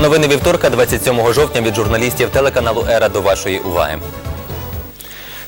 Новини вівторка, 27 жовтня від журналістів телеканалу Ера до вашої уваги.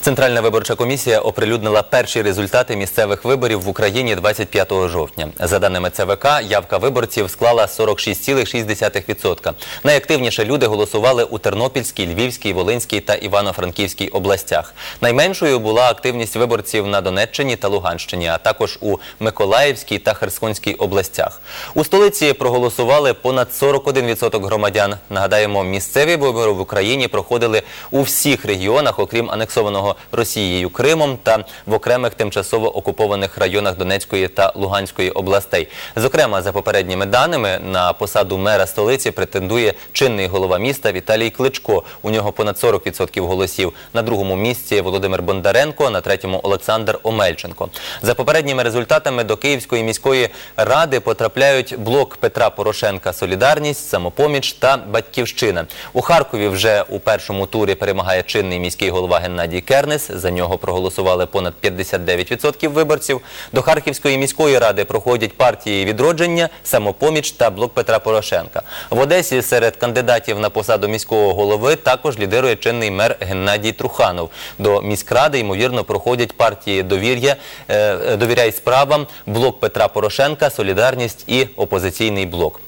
Центральна виборча комісія оприлюднила перші результати місцевих виборів в Україні 25 жовтня. За даними ЦВК, явка виборців склала 46,6%. Найактивніше люди голосували у Тернопільській, Львівській, Волинській та Івано-Франківській областях. Найменшою була активність виборців на Донеччині та Луганщині, а також у Миколаївській та Херсонській областях. У столиці проголосували понад 41% громадян. Нагадаємо, місцеві вибори в Україні проходили у всіх регіонах, окрім анексованого Росією Кримом та в окремих тимчасово окупованих районах Донецької та Луганської областей. Зокрема, за попередніми даними, на посаду мера столиці претендує чинний голова міста Віталій Кличко. У нього понад 40% голосів. На другому місці Володимир Бондаренко, на третьому Олександр Омельченко. За попередніми результатами до Київської міської ради потрапляють блок Петра Порошенка Солідарність, самопоміч та Батьківщина. У Харкові вже у першому турі перемагає чинний міський голова Геннадій Кернес. За нього проголосували понад 59% виборців. До Харківської міської ради проходять партії відродження, самопоміч та блок Петра Порошенка. В Одесі серед кандидатів на посаду міського голови також лідирує чинний мер Геннадій Труханов. До міськради ймовірно проходять партії довір'я, е, довіряй справам, блок Петра Порошенка, Солідарність і опозиційний блок.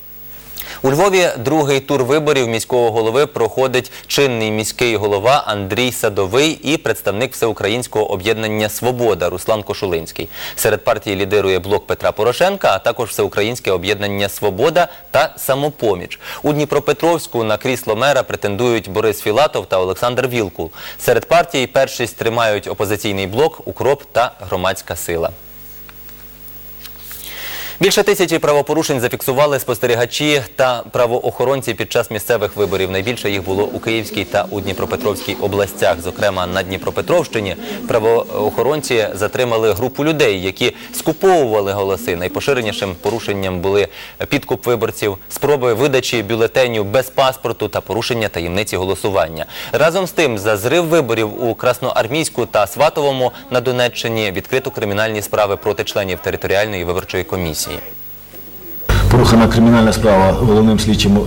У Львові другий тур виборів міського голови проходить чинний міський голова Андрій Садовий і представник всеукраїнського об'єднання Свобода Руслан Кошулинський. Серед партій лідирує блок Петра Порошенка, а також всеукраїнське об'єднання Свобода та Самопоміч. У Дніпропетровську на крісло мера претендують Борис Філатов та Олександр Вілкул. Серед партій першість тримають опозиційний блок, укроп та громадська сила. Більше тисячі правопорушень зафіксували спостерігачі та правоохоронці під час місцевих виборів. Найбільше їх було у Київській та у Дніпропетровській областях. Зокрема, на Дніпропетровщині правоохоронці затримали групу людей, які скуповували голоси. Найпоширенішим порушенням були підкуп виборців, спроби видачі бюлетеню без паспорту та порушення таємниці голосування. Разом з тим, за зрив виборів у Красноармійську та Сватовому на Донеччині відкрито кримінальні справи проти членів територіальної виборчої комісії. Порухана кримінальна справа головним слідчим е,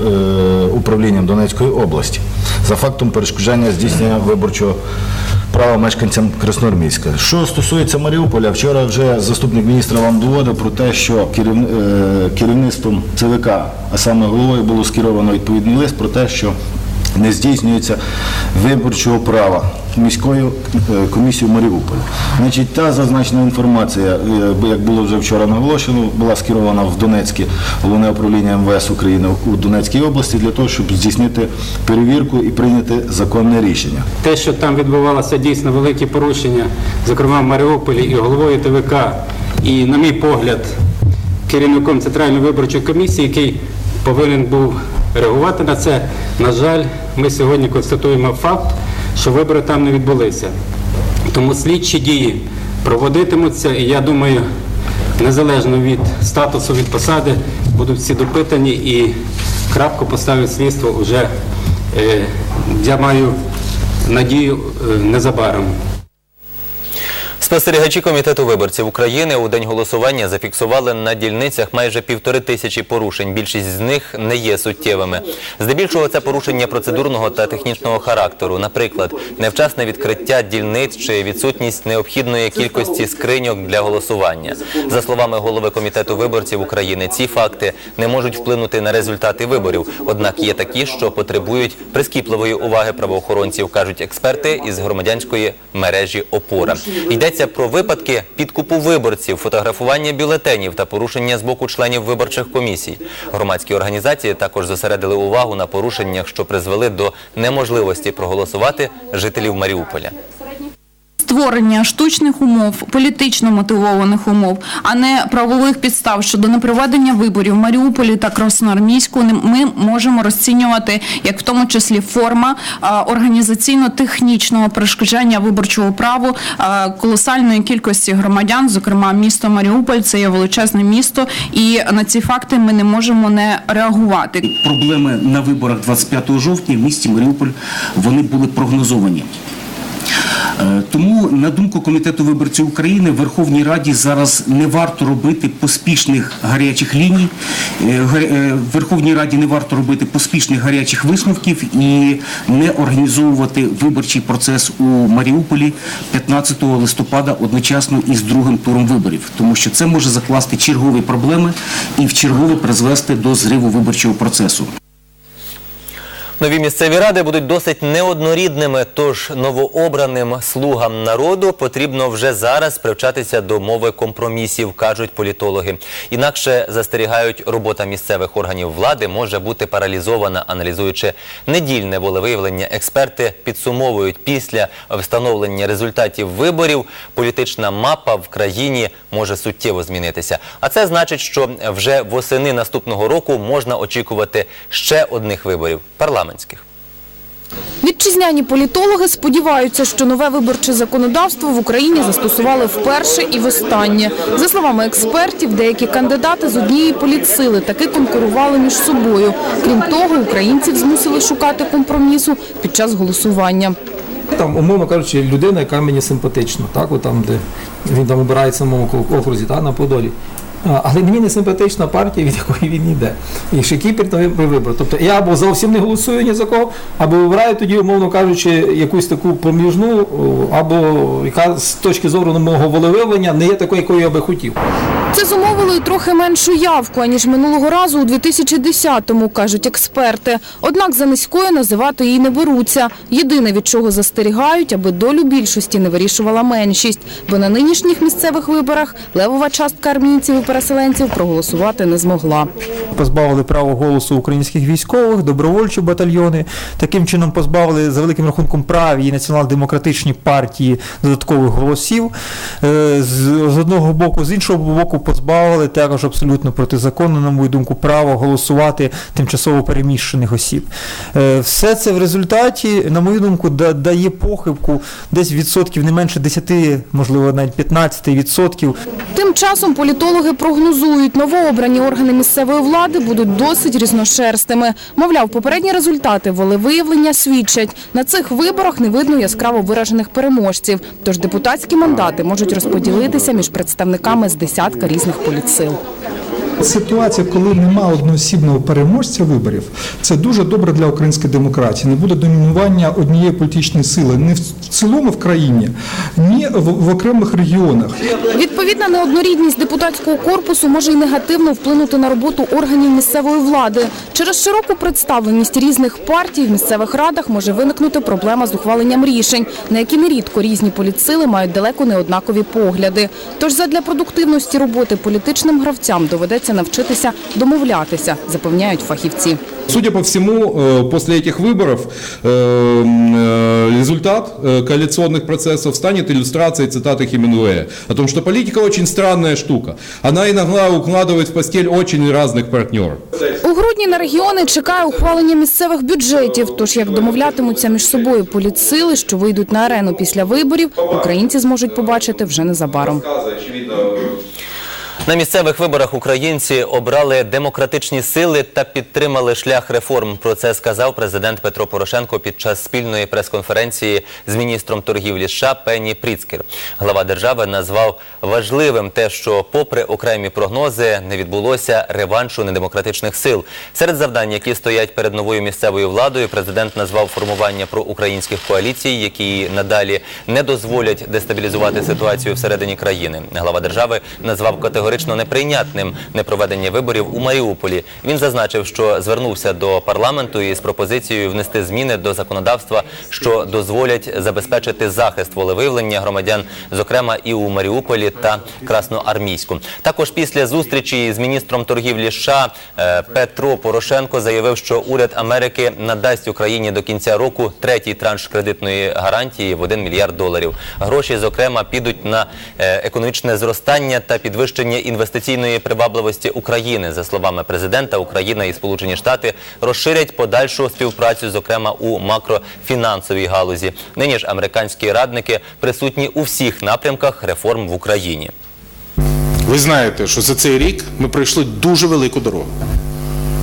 управлінням Донецької області за фактом перешкоджання здійснення виборчого права мешканцям Красноармійська. Що стосується Маріуполя, вчора вже заступник міністра вам доводив про те, що е, керівництвом ЦВК, а саме головою, було скеровано відповідний лист про те, що не здійснюється виборчого права міською е, комісією Маріуполя. Значить, та зазначена інформація, е, як було вже вчора наголошено, була скерована в Донецьке головне управління МВС України у Донецькій області для того, щоб здійснити перевірку і прийняти законне рішення. Те, що там відбувалося дійсно великі порушення, зокрема в Маріуполі і головою ТВК, і, на мій погляд, керівником Центральної виборчої комісії, який повинен був реагувати на це. На жаль, ми сьогодні констатуємо факт, що вибори там не відбулися. Тому слідчі дії проводитимуться, і я думаю, незалежно від статусу від посади, будуть всі допитані і крапку поставить слідство вже, е, я маю надію, е, незабаром. Спостерігачі комітету виборців України у день голосування зафіксували на дільницях майже півтори тисячі порушень. Більшість з них не є суттєвими. Здебільшого це порушення процедурного та технічного характеру. Наприклад, невчасне відкриття дільниць чи відсутність необхідної кількості скриньок для голосування. За словами голови комітету виборців України, ці факти не можуть вплинути на результати виборів. Однак є такі, що потребують прискіпливої уваги правоохоронців, кажуть експерти із громадянської мережі Опора. Йдеться про випадки підкупу виборців, фотографування бюлетенів та порушення з боку членів виборчих комісій. Громадські організації також зосередили увагу на порушеннях, що призвели до неможливості проголосувати жителів Маріуполя. Створення штучних умов, політично мотивованих умов, а не правових підстав щодо непроведення виборів в Маріуполі та Красноармійську ми можемо розцінювати як в тому числі форма організаційно-технічного перешкоджання виборчого праву колосальної кількості громадян, зокрема місто Маріуполь, це є величезне місто, і на ці факти ми не можемо не реагувати. проблеми на виборах 25 жовтня в місті Маріуполь вони були прогнозовані. Е, Тому, на думку Комітету виборців України, в Верховній Раді зараз не варто робити поспішних гарячих ліній. Е, е, Верховній Раді не варто робити поспішних гарячих висновків і не організовувати виборчий процес у Маріуполі 15 листопада одночасно із другим туром виборів, тому що це може закласти чергові проблеми і вчергове призвести до зриву виборчого процесу. Нові місцеві ради будуть досить неоднорідними, тож новообраним слугам народу потрібно вже зараз привчатися до мови компромісів, кажуть політологи. Інакше застерігають, робота місцевих органів влади може бути паралізована, аналізуючи недільне волевиявлення. Експерти підсумовують після встановлення результатів виборів політична мапа в країні може суттєво змінитися. А це значить, що вже восени наступного року можна очікувати ще одних виборів парламентських. Вітчизняні політологи сподіваються, що нове виборче законодавство в Україні застосували вперше і востаннє. За словами експертів, деякі кандидати з однієї політсили таки конкурували між собою. Крім того, українців змусили шукати компромісу під час голосування. Там, умовно кажучи, людина, яка мені симпатична, так, от там, де він там обирає в самому окрузі, так, на Подолі. Але мені не симпатична партія, від якої він йде. І шикіпер на вибор. Тобто я або зовсім не голосую ні за кого, або вибираю тоді, умовно кажучи, якусь таку проміжну, або яка з точки зору мого волевиявлення не є такою, якою я би хотів. Це зумовило трохи меншу явку, аніж минулого разу у 2010-му, кажуть експерти. Однак за низькою називати її не беруться. Єдине, від чого застерігають, аби долю більшості не вирішувала меншість. Бо на нинішніх місцевих виборах левова частка армійців і переселенців проголосувати не змогла. позбавили права голосу українських військових, добровольчі батальйони. Таким чином позбавили за великим рахунком праві і націонал-демократичні партії додаткових голосів. Е, з одного боку, з іншого боку, позбавили також абсолютно протизаконно, на мою думку, права голосувати тимчасово переміщених осіб. Е, Все це в результаті, на мою думку, дає похибку десь відсотків не менше 10, можливо, навіть 15 відсотків Тим часом політологи прогнозують, новообрані органи місцевої влади будуть досить різношерстими. Мовляв, попередні результати волевиявлення свідчать. На цих виборах не видно яскраво виражених переможців. Тож депутатські мандати можуть розподілитися між представниками з десятка різних політсил. Ситуація, коли нема одноосібного переможця виборів, це дуже добре для української демократії. Не буде домінування однієї політичної сили ні в цілому в країні, ні в, окремих регіонах. Відповідна неоднорідність депутатського корпусу може й негативно вплинути на роботу органів місцевої влади. Через широку представленість різних партій в місцевих радах може виникнути проблема з ухваленням рішень, на які нерідко різні політсили мають далеко не однакові погляди. Тож задля продуктивності роботи політичним гравцям доведеться навчитися домовлятися, запевняють фахівці. Судя по всему, э, после этих выборов э, м, э, результат э, коалиционных процессов станет иллюстрацией цитаты Хемингуэя о том, что политика очень странная штука. Она иногда укладывает в постель очень разных партнеров. У грудні на регіони чекає ухвалення місцевих бюджетів. Тож як домовлятимуться між собою політсили, що вийдуть на арену після виборів, українці зможуть побачити вже незабаром. На місцевих виборах українці обрали демократичні сили та підтримали шлях реформ. Про це сказав президент Петро Порошенко під час спільної прес-конференції з міністром торгівлі США Пенні Пріцкер. Глава держави назвав важливим те, що, попри окремі прогнози, не відбулося реваншу недемократичних сил. Серед завдань, які стоять перед новою місцевою владою, президент назвав формування проукраїнських коаліцій, які надалі не дозволять дестабілізувати ситуацію всередині країни. Глава держави назвав категорично неприйнятним непроведення виборів у Маріуполі. Він зазначив, що звернувся до парламенту із пропозицією внести зміни до законодавства, що дозволять забезпечити захист волевиявлення громадян, зокрема і у Маріуполі та Красноармійську. Також після зустрічі з міністром торгівлі США е, Петро Порошенко заявив, що уряд Америки надасть Україні до кінця року третій транш кредитної гарантії в 1 мільярд доларів. Гроші, зокрема, підуть на е, економічне зростання та підвищення інвестиційної привабливості України. За словами президента, Україна і Сполучені Штати розширять подальшу співпрацю, зокрема у макрофінансовій галузі. Нині ж американські радники присутні у всіх напрямках реформ в Україні. Ви знаєте, що за цей рік ми пройшли дуже велику дорогу,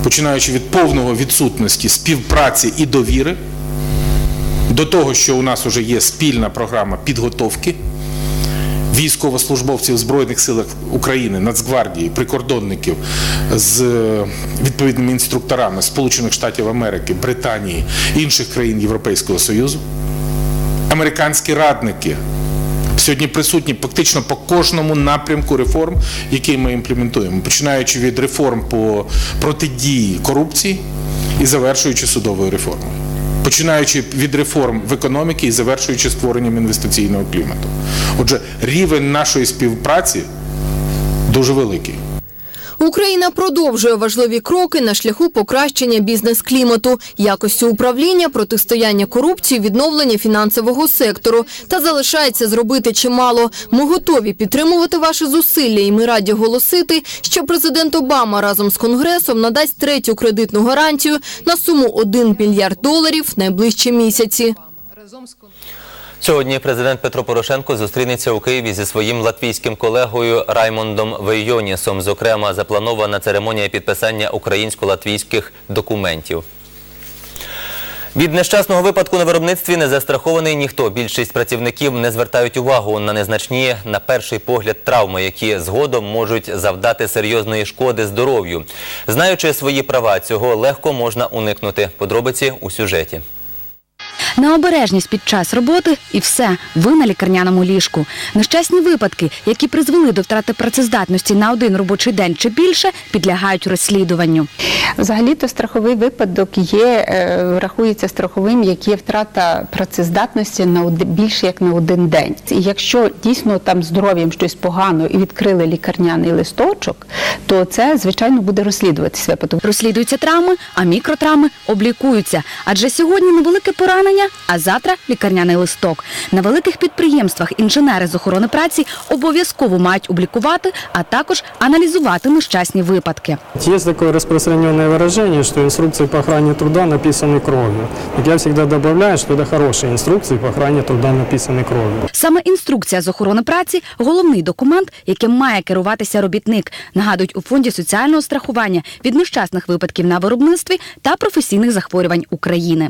починаючи від повного відсутності співпраці і довіри до того, що у нас вже є спільна програма підготовки військовослужбовців Збройних сил України, Нацгвардії, прикордонників з е, відповідними інструкторами Сполучених Штатів Америки, Британії, інших країн Європейського Союзу. Американські радники сьогодні присутні фактично по кожному напрямку реформ, які ми імплементуємо, починаючи від реформ по протидії корупції і завершуючи судовою реформою. Починаючи від реформ в економіці і завершуючи створенням інвестиційного клімату. Отже, рівень нашої співпраці дуже великий. Україна продовжує важливі кроки на шляху покращення бізнес-клімату, якості управління, протистояння корупції, відновлення фінансового сектору. Та залишається зробити чимало. Ми готові підтримувати ваші зусилля, і ми раді оголосити, що президент Обама разом з Конгресом надасть третю кредитну гарантію на суму 1 мільярд доларів в найближчі місяці. Сьогодні президент Петро Порошенко зустрінеться у Києві зі своїм латвійським колегою Раймондом Веййонісом. Зокрема, запланована церемонія підписання українсько-латвійських документів. Від нещасного випадку на виробництві не застрахований ніхто. Більшість працівників не звертають увагу на незначні, на перший погляд, травми, які згодом можуть завдати серйозної шкоди здоров'ю. Знаючи свої права, цього легко можна уникнути. Подробиці у сюжеті. Необережність під час роботи і все, ви на лікарняному ліжку. Нещасні випадки, які призвели до втрати працездатності на один робочий день чи більше, підлягають розслідуванню. Взагалі-то страховий випадок є, е, рахується страховим, як є втрата працездатності на більше як на один день. І якщо дійсно там здоров'ям щось погано і відкрили лікарняний листочок, то це звичайно буде розслідуватися. Розслідуються травми, а мікротравми облікуються. Адже сьогодні невелике поранення, а завтра лікарняний листок. На великих підприємствах інженери з охорони праці обов'язково мають облікувати, а також аналізувати нещасні випадки. Есть такое распространенное выражение, что инструкции по охране труда написаны кровью. Так я всегда добавляю, что это хорошие инструкции по охране труда написаны кровью. Саме інструкція з охорони праці головний документ, яким має керуватися робітник. Нагадують у фонді соціального страхування від нещасних випадків на виробництві та професійних захворювань України.